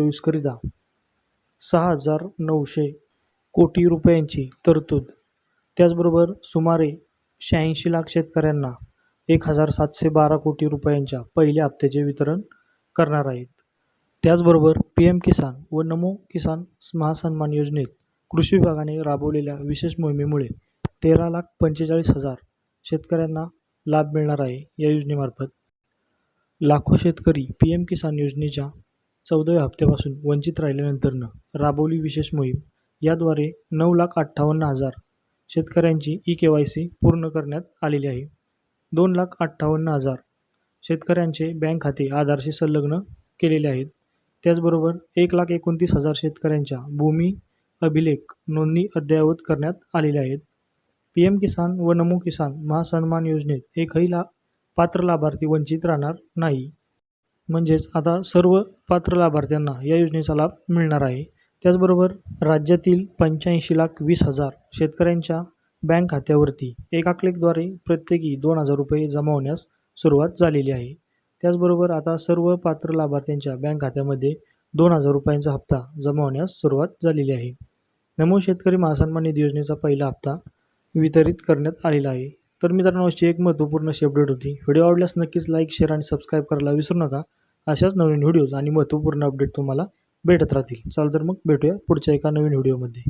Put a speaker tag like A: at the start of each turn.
A: चोवीसकरिता सहा हजार नऊशे कोटी रुपयांची तरतूद. त्याचबरोबर सुमारे शहाऐंशी लाख शेतकऱ्यांना एक हजार सातशे बारा कोटी रुपयांच्या पहिल्या हप्त्याचे वितरण करणार आहेत. त्याचबरोबर पी एम किसान व नमो किसान महासन्मान योजनेत कृषी विभागाने राबवलेल्या विशेष मोहिमेमुळे तेरा लाख पंचेचाळीस हजार शेतकऱ्यांना लाभ मिळणार आहे या योजनेमार्फत. लाखो शेतकरी पी एम किसान योजनेच्या चौदाव्या हप्त्यापासून वंचित राहिल्यानंतरनं राबवली विशेष मोहीम. याद्वारे नऊ लाख अठ्ठावन्न हजार शेतकऱ्यांची ई के वाय सी पूर्ण करण्यात आलेली आहे. दोन लाख अठ्ठावन्न हजार शेतकऱ्यांचे बँक खाते आधारशी संलग्न केलेले आहेत. त्याचबरोबर एक लाख एकोणतीस हजार शेतकऱ्यांच्या भूमी अभिलेख नोंदणी अद्ययावत करण्यात आलेल्या आहेत. पी एम किसान व नमो किसान महासन्मान योजनेत एकही ला पात्र लाभार्थी वंचित राहणार नाही. म्हणजेच आता सर्व पात्र लाभार्थ्यांना या योजनेचा लाभ मिळणार आहे. त्याचबरोबर राज्यातील पंच्याऐंशी लाख वीस हजार शेतकऱ्यांच्या बँक खात्यावरती एका क्लिकद्वारे प्रत्येकी दोन हजार रुपये जमा होण्यास सुरुवात झालेली आहे. त्याचबरोबर आता सर्व पात्र लाभार्थ्यांच्या बँक खात्यामध्ये दोन हजार रुपयांचा हप्ता जमा होण्यास सुरुवात झालेली आहे. नमो शेतकरी महासन्मान निधी योजनेचा पहिला हप्ता वितरित करण्यात आलेला आहे. तर मित्रांनो अशी एक महत्त्वपूर्ण अशी अपडेट होती. व्हिडिओ आवडल्यास नक्कीच लाईक शेअर आणि सबस्क्राईब करायला विसरू नका. अशाच नवीन व्हिडिओज आणि महत्त्वपूर्ण अपडेट तुम्हाला भेटत राहतील. चाल तर मग भेटूया पुढच्या एका नवीन व्हिडिओमध्ये